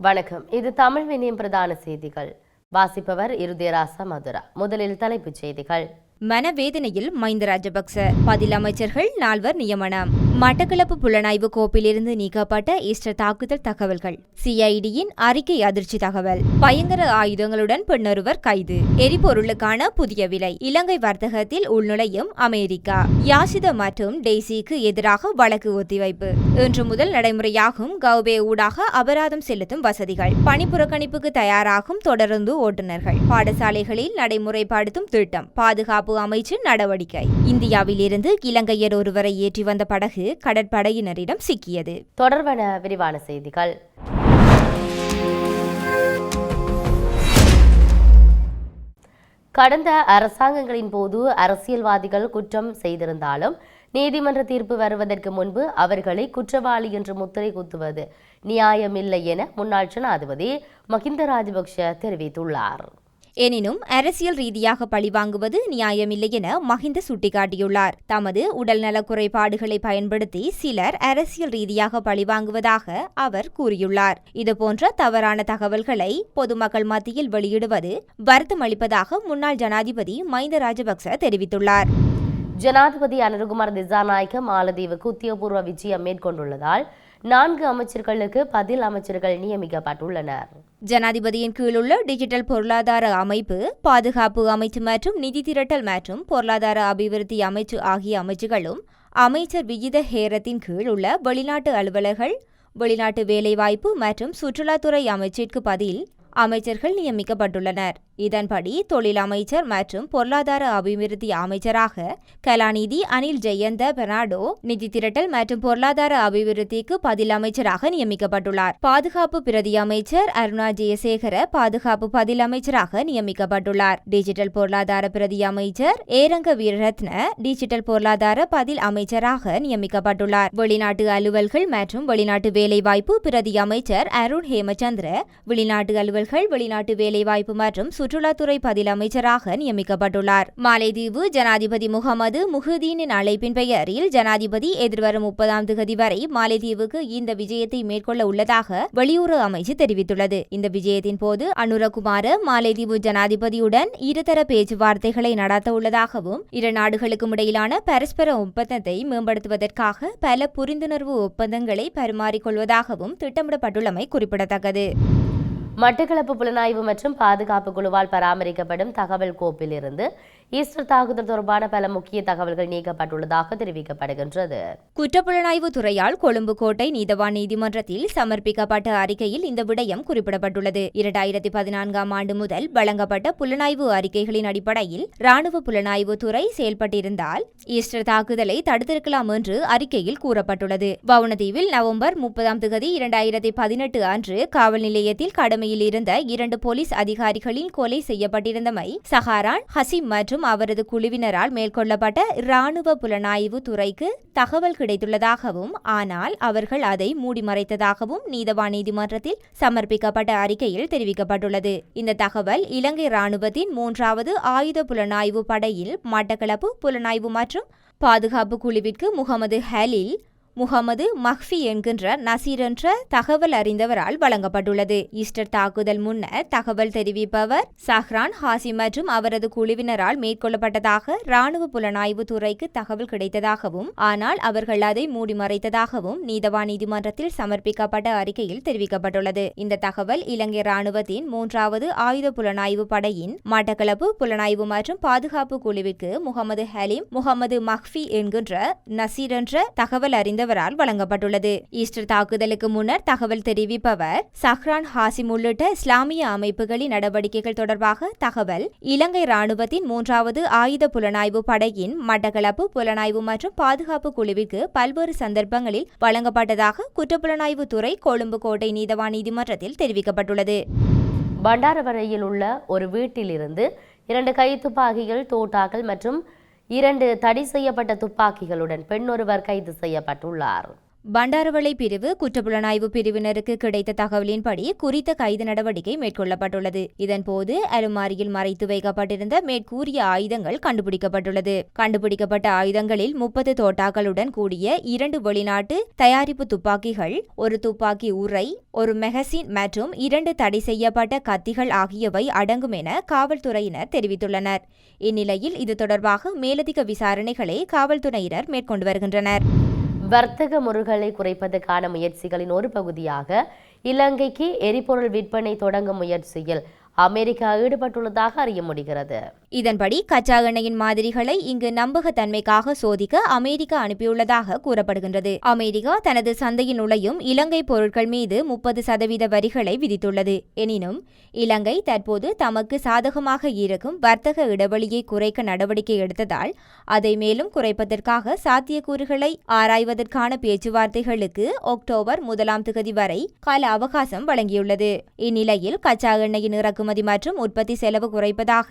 வணக்கம். இது தமிழ் வினியம் பிரதான செய்திகள். வாசிப்பவர் இருதயராசா மதுரா. முதலில் தலைப்புச் செய்திகள். மனவேதனையில் மஹிந்த ராஜபக்ச. பதில் அமைச்சர்கள் நால்வர் நியமனம். மட்டக்களப்பு புலனாய்வு கோப்பிலிருந்து நீக்கப்பட்ட ஈஸ்டர் தாக்குதல் தகவல்கள். சிஐடியின் அறிக்கை அதிர்ச்சி தகவல். பயங்கர ஆயுதங்களுடன் பெண்ணொருவர் கைது. எரிபொருளுக்கான புதிய விலை. இலங்கை வர்த்தகத்தில் உள்நுழையும் அமெரிக்கா. யாசித மற்றும் டெய்சிக்கு எதிராக வழக்கு ஒத்திவைப்பு. இன்று முதல் நடைமுறையாகும் கௌபே ஊடாக அபராதம் செலுத்தும் வசதிகள். பணிப்புறக்கணிப்புக்கு தயாராகும் தொடர்ந்து ஓட்டுநர்கள். பாடசாலைகளில் நடைமுறைப்படுத்தும் திட்டம். பாதுகாப்பு அமைச்சு நடவடிக்கை. இந்தியாவில் இருந்து இலங்கையர் ஒருவரை ஏற்றி வந்த படகு கடற்படையினரிடம் சிக்கியது. தொடர்பான விரிவான செய்திகள். கடந்த அரசாங்கங்களின் போது அரசியல்வாதிகள் குற்றம் செய்திருந்தாலும் நீதிமன்ற தீர்ப்பு வருவதற்கு முன்பு அவர்களை குற்றவாளி என்று முத்திரை குத்துவது நியாயமில்லை என முன்னாள் ஜனாதிபதி மஹிந்த ராஜபக்ஷ தெரிவித்துள்ளார். எனினும் அரசியல் ரீதியாக பழிவாங்குவது நியாயமில்லை என மஹிந்த சுட்டிக்காட்டியுள்ளார். தமது உடல்நல குறைபாடுகளை பயன்படுத்தி சிலர் அரசியல் ரீதியாக பழிவாங்குவதாக அவர் கூறியுள்ளார். இதுபோன்ற தவறான தகவல்களை பொதுமக்கள் மத்தியில் வெளியிடுவது வருத்தமளிப்பதாக முன்னாள் ஜனாதிபதி மஹிந்த ராஜபக்ச தெரிவித்துள்ளார். ஜனாதிபதி அனுருகுமார் திசாநாயக்க மாலதீவுக்கு உத்தியோகபூர்வ விஜயம் மேற்கொண்டுள்ளதால் நான்கு அமைச்சர்களுக்கு பதில் அமைச்சர்கள் நியமிக்கப்பட்டுள்ளனர். ஜனாதிபதியின் கீழுள்ள டிஜிட்டல் பொருளாதார அமைப்பு பாதுகாப்பு அமைச்சு மற்றும் நிதி திரட்டல் மற்றும் பொருளாதார அபிவிருத்தி அமைச்சு ஆகிய அமைச்சுகளும் அமைச்சர் விகித ஹேரத்தின் கீழ் உள்ள வெளிநாட்டு அலுவலர்கள் வெளிநாட்டு வேலைவாய்ப்பு மற்றும் சுற்றுலாத்துறை அமைச்சிற்கு பதில் அமைச்சர்கள் நியமிக்கப்பட்டுள்ளனர். இதன்படி தொழில் அமைச்சர் மற்றும் பொருளாதார அபிவிருத்தி அமைச்சராக கலாநிதி அனில் ஜெயந்த பெர்னாடோ நிதி திரட்டல் மற்றும் பொருளாதார அபிவிருத்திக்கு பதில் அமைச்சராக நியமிக்கப்பட்டுள்ளார். பாதுகாப்பு பிரதி அமைச்சர் அருணா ஜெயசேகர பாதுகாப்பு பதில் அமைச்சராக நியமிக்கப்பட்டுள்ளார். டிஜிட்டல் பொருளாதார பிரதி அமைச்சர் ஏரங்க வீரரத்ன டிஜிட்டல் பொருளாதார பதில் அமைச்சராக நியமிக்கப்பட்டுள்ளார். வெளிநாட்டு அலுவல்கள் மற்றும் வெளிநாட்டு வேலைவாய்ப்பு பிரதி அமைச்சர் அருண் ஹேமச்சந்திர வெளிநாட்டு அலுவல்கள் வெளிநாட்டு வேலைவாய்ப்பு மற்றும் சுற்றுலாத்துறை பதில் அமைச்சராக நியமிக்கப்பட்டுள்ளார். மாலைதீவு ஜனாதிபதி முகமது முஹுதீனின் அழைப்பின் பெயரில் ஜனாதிபதி எதிர்வரும் முப்பதாம் திகதி வரை மாலைதீவுக்கு இந்த விஜயத்தை மேற்கொள்ள உள்ளதாக வெளியுறவு அமைச்சு தெரிவித்துள்ளது. இந்த விஜயத்தின் போது அனுரகுமார மாலைதீவு ஜனாதிபதியுடன் இருதர பேச்சுவார்த்தைகளை நடத்த உள்ளதாகவும் இரு நாடுகளுக்கும் இடையிலான பரஸ்பர ஒப்பந்தத்தை மேம்படுத்துவதற்காக பல புரிந்துணர்வு ஒப்பந்தங்களை பரிமாறிக்கொள்வதாகவும் திட்டமிடப்பட்டுள்ளமை குறிப்பிடத்தக்கது. மட்டக்களப்பு புலனாய்வு மற்றும் பாதுகாப்பு குழுவால் பராமரிக்கப்படும் தகவல் கோப்பிலிருந்து ஈஸ்டர் தாக்குதல் தொடர்பான பல முக்கிய தகவல்கள் நீக்கப்பட்டுள்ளதாக தெரிவிக்கப்படுகின்றது. குற்றப்புலனாய்வு துறையால் கொழும்பு கோட்டை நீதவான் நீதிமன்றத்தில் சமர்ப்பிக்கப்பட்ட அறிக்கையில் இந்த விடயம் குறிப்பிடப்பட்டுள்ளது. இரண்டாயிரத்தி பதினான்காம் ஆண்டு முதல் வழங்கப்பட்ட புலனாய்வு அறிக்கைகளின் அடிப்படையில் ராணுவ புலனாய்வு துறை செயல்பட்டிருந்தால் ஈஸ்டர் தாக்குதலை தடுத்திருக்கலாம் என்று அறிக்கையில் கூறப்பட்டுள்ளது. வவுனதீவில் நவம்பர் முப்பதாம் தேதி இரண்டாயிரத்தி பதினெட்டு அன்று காவல் நிலையத்தில் கடமையில் இருந்த இரண்டு போலீஸ் அதிகாரிகளின் கொலை செய்யப்பட்டிருந்தமை சஹாரான் ஹசிம் மற்றும் அவரது குழுவினரால் மேற்கொள்ளப்பட்ட இராணுவ புலனாய்வு துறைக்கு தகவல் கிடைத்துள்ளதாகவும் ஆனால் அவர்கள் அதை மூடி மறைத்ததாகவும் நீதவா நீதிமன்றத்தில் சமர்ப்பிக்கப்பட்ட அறிக்கையில் தெரிவிக்கப்பட்டுள்ளது. இந்த தகவல் இலங்கை இராணுவத்தின் மூன்றாவது ஆயுத புலனாய்வு படையில் மட்டக்களப்பு புலனாய்வு மற்றும் பாதுகாப்பு குழுவிற்கு முகமது ஹலில் முகமது மஹ்ஃபி என்கின்ற நசீர் என்ற தகவல் அறிந்தவரால் வழங்கப்பட்டுள்ளது. ஈஸ்டர் தாக்குதல் முன்னர் தகவல் தெரிவிப்பவர் சஹ்ரான் ஹாசி மற்றும் அவரது குழுவினரால் மேற்கொள்ளப்பட்டதாக ராணுவ புலனாய்வு துறைக்கு தகவல் கிடைத்ததாகவும் ஆனால் அவர்கள் அதை மூடி மறைத்ததாகவும் நீதவான் நீதிமன்றத்தில் சமர்ப்பிக்கப்பட்ட அறிக்கையில் தெரிவிக்கப்பட்டுள்ளது. இந்த தகவல் இலங்கை ராணுவத்தின் மூன்றாவது ஆயுத புலனாய்வு படையின் மட்டக்களப்பு புலனாய்வு மற்றும் பாதுகாப்பு குழுவிற்கு முகமது ஹலீம் முகமது மஹ்ஃபி என்கின்ற நசீர் என்ற தகவல் அறிந்த அறிந்தவரால் வழங்கப்பட்டுள்ளது. ஈஸ்டர் தாக்குதலுக்கு முன்னர் தகவல் தெரிவிப்பவர் சஹ்ரான் ஹாசிம் உள்ளிட்ட இஸ்லாமிய அமைப்புகளின் நடவடிக்கைகள் தொடர்பாக தகவல் இலங்கை ராணுவத்தின் மூன்றாவது ஆயுத புலனாய்வு படையின் மட்டக்களப்பு புலனாய்வு மற்றும் பாதுகாப்பு குழுவிற்கு பல்வேறு சந்தர்ப்பங்களில் வழங்கப்பட்டதாக குற்றப்புலனாய்வு துறை கொழும்பு கோட்டை நீதவான் நீதிமன்றத்தில் தெரிவிக்கப்பட்டுள்ளது. பண்டாரவரையில் உள்ள ஒரு வீட்டிலிருந்து இரண்டு கைத்துப்பாக்கிகள் தோட்டாக்கள் மற்றும் இரண்டு தடை செய்யப்பட்ட துப்பாக்கிகளுடன் பெண் ஒருவர் கைது செய்யப்பட்டுள்ளார். பண்டாரவளை பிரிவு குற்றப்புலனாய்வு பிரிவினருக்கு கிடைத்த தகவலின்படி குறித்த கைது நடவடிக்கை மேற்கொள்ளப்பட்டுள்ளது. இதன்போது அலுமாரியில் மறைத்து வைக்கப்பட்டிருந்த மேற்கூறிய ஆயுதங்கள் கண்டுபிடிக்கப்பட்டுள்ளது. கண்டுபிடிக்கப்பட்ட ஆயுதங்களில் முப்பது தோட்டாக்களுடன் கூடிய இரண்டு வெளிநாட்டு தயாரிப்பு துப்பாக்கிகள் ஒரு துப்பாக்கி உரை ஒரு மெகசின் மற்றும் இரண்டு தடை செய்யப்பட்ட கத்திகள் ஆகியவை அடங்கும் என காவல்துறையினர் தெரிவித்துள்ளனர். இந்நிலையில் இது தொடர்பாக மேலதிக விசாரணைகளை காவல்துறையினர் மேற்கொண்டு வருகின்றனர். வர்த்தக முறைகளை குறைப்பதற்கான முயற்சிகளின் ஒரு பகுதியாக இலங்கைக்கு எரிபொருள் விற்பனை தொடங்கும் முயற்சியில் அமெரிக்கா ஈடுபட்டுள்ளதாக அறிய முடிகிறது. இதன்படி கச்சா எண்ணெயின் மாதிரிகளை இங்கு நம்பகத்தன்மைக்காக சோதிக்க அமெரிக்கா அனுப்பியுள்ளதாக கூறப்படுகின்றது. அமெரிக்கா தனது சந்தையின் நுழையும் இலங்கை பொருட்கள் மீது முப்பது சதவீத வரிகளை விதித்துள்ளது. எனினும் இலங்கை தற்போது தமக்கு சாதகமாக இருக்கும் வர்த்தக இடைவெளியை குறைக்க நடவடிக்கை எடுத்ததால் அதை மேலும் குறைப்பதற்காக சாத்தியக்கூறுகளை ஆராய்வதற்கான பேச்சுவார்த்தைகளுக்கு அக்டோபர் முதலாம் திகதி வரை கால அவகாசம் வழங்கியுள்ளது. இந்நிலையில் கச்சா எண்ணெயின் இறக்கும் இறக்குமதி மற்றும் உற்பத்தி செலவு குறைப்பதாக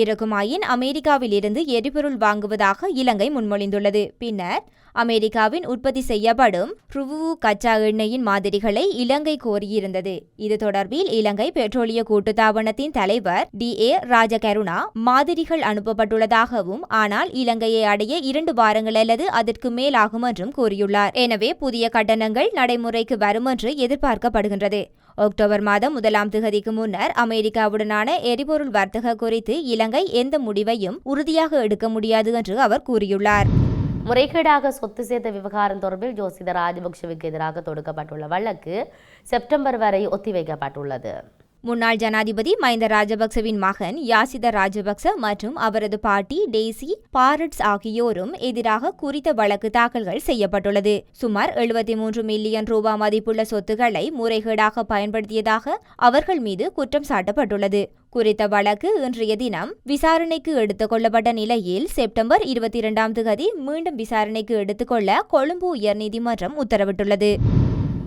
இருக்குமாயின் அமெரிக்காவில் இருந்து எரிபொருள் வாங்குவதாக இலங்கை முன்மொழிந்துள்ளது. பின்னர் அமெரிக்காவின் உற்பத்தி செய்யப்படும் ருவு கச்சா எண்ணெயின் மாதிரிகளை இலங்கை கோரியிருந்தது. இது தொடர்பில் இலங்கை பெட்ரோலிய கூட்டுத்தாபனத்தின் தலைவர் டி ஏ ராஜகருணா மாதிரிகள் அனுப்பப்பட்டுள்ளதாகவும் ஆனால் இலங்கையை அடைய இரண்டு வாரங்கள் அல்லது அதற்கு மேலாகும் என்றும் கூறியுள்ளார். எனவே புதிய கட்டணங்கள் நடைமுறைக்கு வரும் என்று எதிர்பார்க்கப்படுகின்றது. அக்டோபர் மாதம் முதலாம் திகதிக்கு முன்னர் அமெரிக்காவுடனான எரிபொருள் வர்த்தக குறித்து இலங்கை எந்த முடிவையும் உறுதியாக எடுக்க முடியாது என்று அவர் கூறியுள்ளார். முறைகேடாக சொத்து சேர்த்த விவகாரம் தொடர்பில் ஜோசித ராஜபக்ஷவுக்கு எதிராக தொடுக்கப்பட்டுள்ள வழக்கு செப்டம்பர் வரை ஒத்திவைக்கப்பட்டுள்ளது. முன்னாள் ஜனாதிபதி மஹிந்த ராஜபக்சவின் மகன் யாசித ராஜபக்ச மற்றும் அவரது பாட்டி டெய்சி பாரட்ஸ் ஆகியோரும் எதிராக குறித்த வழக்கு தாக்கல்கள் செய்யப்பட்டுள்ளது. சுமார் எழுபத்தி மூன்று மில்லியன் ரூபாய் மதிப்புள்ள சொத்துக்களை முறைகேடாக பயன்படுத்தியதாக அவர்கள் மீது குற்றம் சாட்டப்பட்டுள்ளது. குறித்த வழக்கு இன்றைய தினம் விசாரணைக்கு எடுத்துக் கொள்ளப்பட்ட நிலையில் செப்டம்பர் இருபத்தி இரண்டாம் தேதி மீண்டும் விசாரணைக்கு எடுத்துக்கொள்ள கொழும்பு உயர்நீதிமன்றம் உத்தரவிட்டுள்ளது.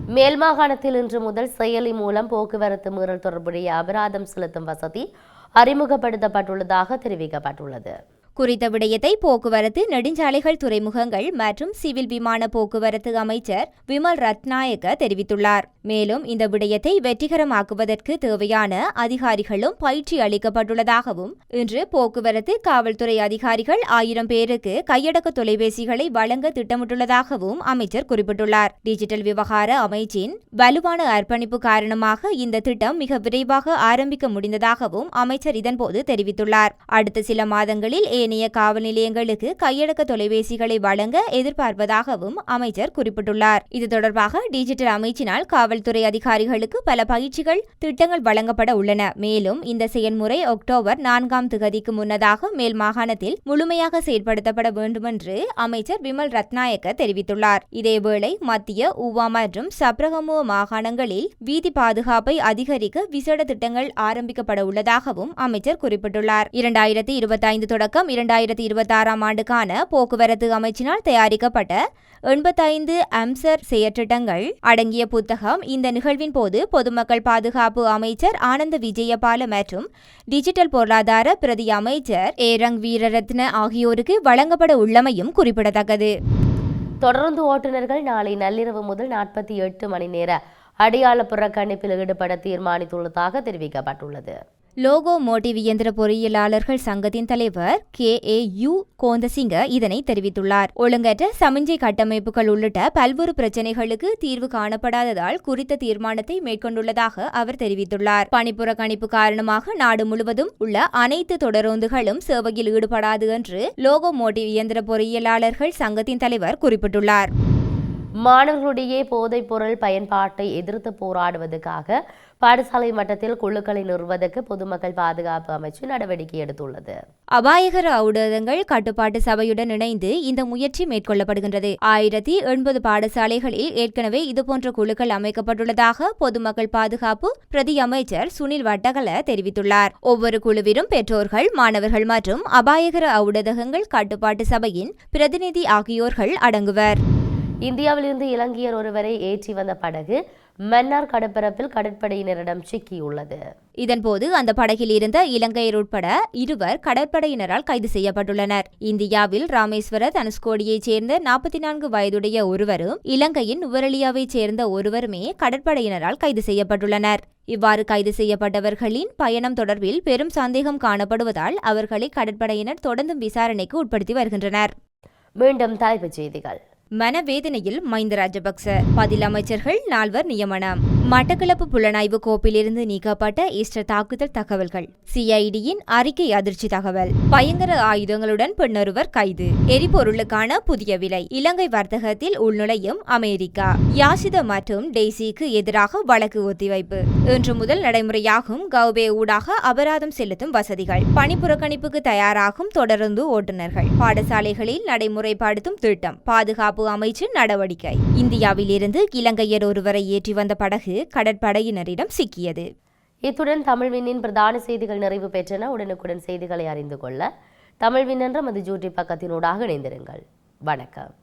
மேல் மாகாணத்தில் இன்று முதல் செயலி மூலம் போக்குவரத்து மீறல் தொடர்புடைய அபராதம் செலுத்தும் வசதி அறிமுகப்படுத்தப்பட்டுள்ளதாக தெரிவிக்கப்பட்டுள்ளது. குறித்த விடயத்தை போக்குவரத்து நெடுஞ்சாலைகள் துறைமுகங்கள் மற்றும் சிவில் விமான போக்குவரத்து அமைச்சர் விமல் ரத்நாயக்க தெரிவித்துள்ளார். மேலும் இந்த விடயத்தை வெற்றிகரமாக்குவதற்கு தேவையான அதிகாரிகளும் பயிற்சி அளிக்கப்பட்டுள்ளதாகவும் இன்று போக்குவரத்து காவல்துறை அதிகாரிகள் ஆயிரம் பேருக்கு கையடக்க தொலைபேசிகளை வழங்க திட்டமிட்டுள்ளதாகவும் அமைச்சர் குறிப்பிட்டுள்ளார். டிஜிட்டல் விவகார அமைச்சின் வலுவான அர்ப்பணிப்பு காரணமாக இந்த திட்டம் மிக விரைவாக ஆரம்பிக்க முடிந்ததாகவும் அமைச்சர் இதன்போது தெரிவித்துள்ளார். அடுத்த சில மாதங்களில் ஏனைய காவல் நிலையங்களுக்கு கையடக்க தொலைபேசிகளை வழங்க எதிர்பார்ப்பதாகவும் அமைச்சர் குறிப்பிட்டுள்ளார். இது தொடர்பாக டிஜிட்டல் அமைச்சினால் காவல்துறை அதிகாரிகளுக்கு பல பயிற்சிகள் திட்டங்கள் வழங்கப்பட உள்ளன. மேலும் இந்த செயல்முறை அக்டோபர் நான்காம் திகதிக்கு முன்னதாக மேல் மாகாணத்தில் முழுமையாக செயல்படுத்தப்பட வேண்டுமென்று அமைச்சர் விமல் ரத்நாயக்க தெரிவித்துள்ளார். இதேவேளை மத்திய ஊவா மற்றும் சப்ரகமுவ மாகாணங்களில் வீதி பாதுகாப்பை அதிகரிக்க விசேட திட்டங்கள் ஆரம்பிக்கப்பட உள்ளதாகவும் அமைச்சர் குறிப்பிட்டுள்ளார். இரண்டாயிரத்தி இருபத்தைந்து தொடக்கம் இரண்டாயிரத்தி இருபத்தாறாம் ஆண்டுக்கான போக்குவரத்து அமைச்சினால் தயாரிக்கப்பட்ட எண்பத்தைந்து அம்சர் செயற்றிட்டங்கள் அடங்கிய புத்தகம் இந்த நிகழ்வின் போது பொதுமக்கள் பாதுகாப்பு அமைச்சர் ஆனந்த விஜயபால மற்றும் டிஜிட்டல் பொருளாதார பிரதி அமைச்சர் ஏரங் வீரரத்ன ஆகியோருக்கு வழங்கப்பட உள்ளமையும் குறிப்பிடத்தக்கது. தொடர்ந்து ஓட்டுநர்கள் நாளை நள்ளிரவு முதல் நாற்பத்தி எட்டு மணி நேர அடையாள புறக்கணிப்பில் ஈடுபட தீர்மானித்துள்ளதாக தெரிவிக்கப்பட்டுள்ளது. லோகோ மோட்டிவ் இயந்திர பொறியியலாளர்கள் சங்கத்தின் தலைவர் கே. ஏ. யு. கோந்தசிங்க இதனை தெரிவித்துள்ளார். ஒழுங்கற்ற சமிஞ்சை கட்டமைப்புகள் உள்ளிட்ட பல்வேறு பிரச்சினைகளுக்கு தீர்வு காணப்படாததால் குறித்த தீர்மானத்தை மேற்கொண்டுள்ளதாக அவர் தெரிவித்துள்ளார். பணிப்புறக்கணிப்பு காரணமாக நாடு முழுவதும் உள்ள அனைத்து தொடரோந்துகளும் சேவையில் ஈடுபடாது என்று லோகோ மோட்டிவ் இயந்திர பொறியியலாளர்கள் சங்கத்தின் தலைவர் குறிப்பிட்டுள்ளார். மாணவர்களுடைய போதைப் பொருள் பயன்பாட்டை எதிர்த்து போராடுவதற்காக பாடசாலை மட்டத்தில் குழுக்களை நிறுவதற்கு பொதுமக்கள் பாதுகாப்பு அமைச்சு நடவடிக்கை எடுத்துள்ளது. அபாயகர ஊடகங்கள் கட்டுப்பாட்டு சபையுடன் இணைந்து இந்த முயற்சி மேற்கொள்ளப்படுகின்றது. ஆயிரத்தி எண்பது பாடசாலைகளில் ஏற்கனவே இதுபோன்ற குழுக்கள் அமைக்கப்பட்டுள்ளதாக பொதுமக்கள் பாதுகாப்பு பிரதி அமைச்சர் சுனில் வட்டகல தெரிவித்துள்ளார். ஒவ்வொரு குழுவிலும் பெற்றோர்கள் மாணவர்கள் மற்றும் அபாயகர ஊடகங்கள் கட்டுப்பாட்டு சபையின் பிரதிநிதி ஆகியோர்கள் அடங்குவர். இந்தியாவிலிருந்து இலங்கையர் ஒருவரை ஏற்றி வந்த படகு மன்னார் கடற்பரப்பில் கடற்படையினரிடம் சிக்கியுள்ளது. இதன்போது அந்த படகில் இருந்த இலங்கையர் உட்பட இருவர் கடற்படையினரால் கைது செய்யப்பட்டுள்ளனர். இந்தியாவில் ராமேஸ்வர தனுஷ்கோடியைச் சேர்ந்த நாற்பத்தி நான்கு வயதுடைய ஒருவரும் இலங்கையின் நுவரெலியாவைச் சேர்ந்த ஒருவருமே கடற்படையினரால் கைது செய்யப்பட்டுள்ளனர். இவ்வாறு கைது செய்யப்பட்டவர்களின் பயணம் தொடர்பில் பெரும் சந்தேகம் காணப்படுவதால் அவர்களை கடற்படையினர் தொடர்ந்தும் விசாரணைக்கு உட்படுத்தி வருகின்றனர். மீண்டும் தலைப்புச் செய்திகள். மனவேதனையில் மஹிந்த ராஜபக்ச. பதில் அமைச்சர்கள் நால்வர் நியமனம். மட்டக்களப்பு புலனாய்வு கோப்பிலிருந்து நீக்கப்பட்ட ஈஸ்டர் தாக்குதல் தகவல்கள். சிஐடியின் அறிக்கை அதிர்ச்சி தகவல். பயங்கர ஆயுதங்களுடன் பெண்ணொருவர் கைது. எரிபொருளுக்கான புதிய விலை. இலங்கை வர்த்தகத்தில் உள்நுழையும் அமெரிக்கா. யாசித மற்றும் டெய்சிக்கு எதிராக வழக்கு ஒத்திவைப்பு. இன்று முதல் நடைமுறையாகும் கௌபே ஊடாக அபராதம் செலுத்தும் வசதிகள். பணிப்புறக்கணிப்புக்கு தயாராகும் தொடர்ந்து ஓட்டுநர்கள். பாடசாலைகளில் நடைமுறைப்படுத்தும் திட்டம். பாதுகாப்பு அமைச்சு நடவடிக்கை. இந்தியாவில் இருந்து இலங்கையர் ஒருவரை ஏற்றி வந்த படகு கடற்படையினரிடம் சிக்கியது. இத்துடன் தமிழ்வினின் பிரதான செய்திகள் நிறைவு பெற்றன. உடனுக்குடன் செய்திகளை அறிந்து கொள்ள தமிழ்வின் என்ற மது ஜூட்டி பக்கத்தினூடாக இணைந்திருங்கள். வணக்கம்.